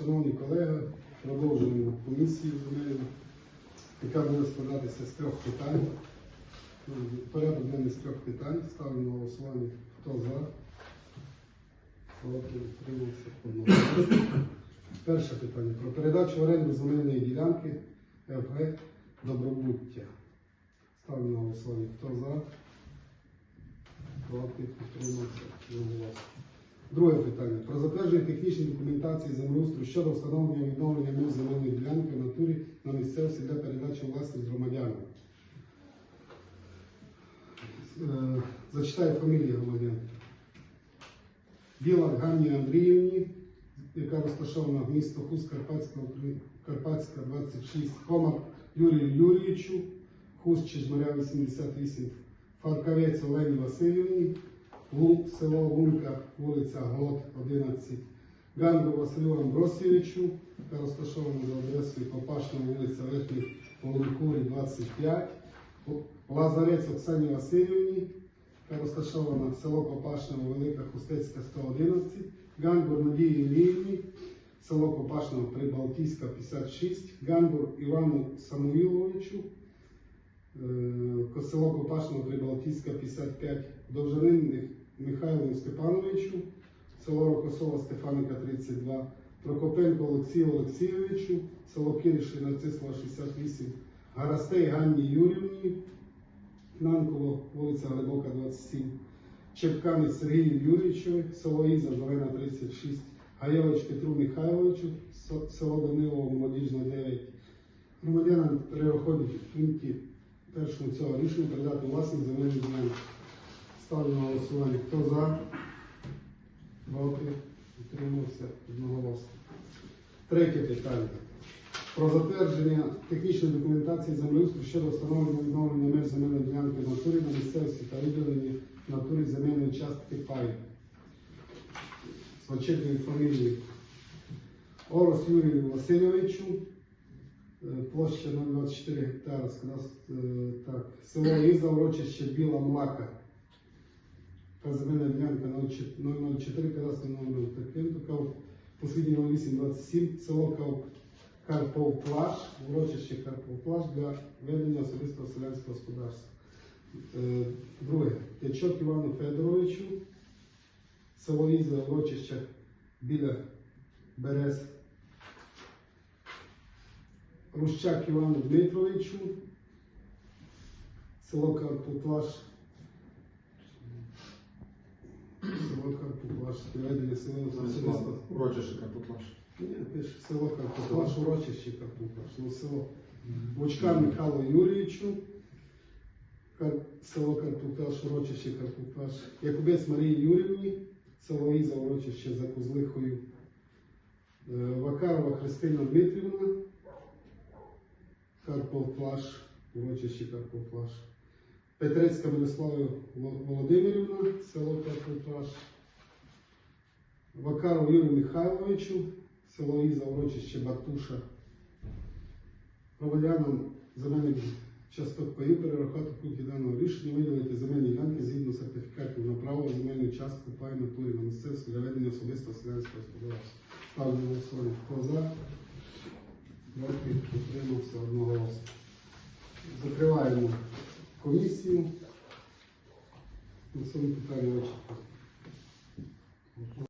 Шановні колеги, продовжуємо комісію земельну, яка буде складатися з трьох питань. Ну, Порядок денний з трьох питань. Ставлю на голосування. Хто за? Проти утримався. Перше питання про передачу в оренду земельної ділянки ФГ Добробуття. Ставлю на голосування. Хто за? Проти утримався. Друге питання. Про затвердження технічної документації землеустрою щодо встановлення відновлення меж земельної ділянки в натурі на місцевості для передачі власність громадянам. Е, Зачитаю фамілії громадян. Білак Ганні Андріївні, яка розташована в місто Хуст Карпатська, Карпатська 26, Комар Юрію Юрійовичу, Хуст Чижмаря 88, Фаркавець Олені Васильівні, Лу, село Лунка, вулиця Голод 11, Ганду Василю Амбросійовичу, яка розташована за адресою Попашна вулиця Верхній Волонкурі 25, Лазарець Оксані Васильівні, яка розташована село Попашне, Велика Хустецька 111, Гамбур Надії Іліївні, село Попашне, Прибалтійська 56, Гамбур Івану Самуїловичу, е, село Попашне, Прибалтійська 55, Довжанин Михайлу Степановичу, село Рокосова Стефаника 32, Прокопенко Олексію Олексійовичу, село Кириші Нарцисова 68, Гарастей Ганні Юрівні, Нанково, вулиця Глибока, 27, Чепканець Сергію Юрійовичу, село Іза, Зелена 36, Гаєвич Петру Михайловичу, село Данилово, Молодіжна 9. Громадянам переходять в пункті першому цього рішення передати власність земельні ділянки. Ставлю на голосування. Хто за? Проти? Утримався одноголосно. Третє питання. Про затвердження технічної документації землеустрою щодо встановлення відновлення меж земельної ділянки натурі на місцевості та виділення натурі земельної частки паю. З очевидною фамілією. Орос Юрію Васильовичу, е, площа 024 гектара, е, село Іза, урочище Біла Млака. Земельна ділянка 004 кадастровий номер Такенто, Кав, послідній 0827, село Кав, Карпов Плаш, урочище Карпов Плаш для ведення особистого селянського господарства. Е, Друге, Ячок Івану Федоровичу, село Іза, урочище біля Берез. Рущак Івану Дмитровичу, село Карпоплаш, село Карпоплаш, приведення село особисто. Урочище Карпотлаш. Ні, пише село Карпоплаш, урочище Карпоплаш, ну село. Вочка Михайло Юрійовичу, Кар- село Карпоплаш, урочище Карпоплаш, Якубець Марії Юрівні, село Іза, урочище за Козлихою, Е, Вакарова Христина Дмитрівна, Карповплаш, урочище Карповплаш. Петрецька Мирослава Воло- Володимирівна, село Карповплаш. Вакаров Юрію Михайловичу, село Іза, урочище Бартуша. Громадянам земельних часток паїв перерахувати в пункті даного рішення виділити земельні ділянки згідно сертифікатів на право земельну частку пай натурі на місцевості для ведення особистого селянського господарства. Ставлю голосування. Хто за? Проти утримався одноголосно. Закриваємо комісію. На цьому питання вичерпано.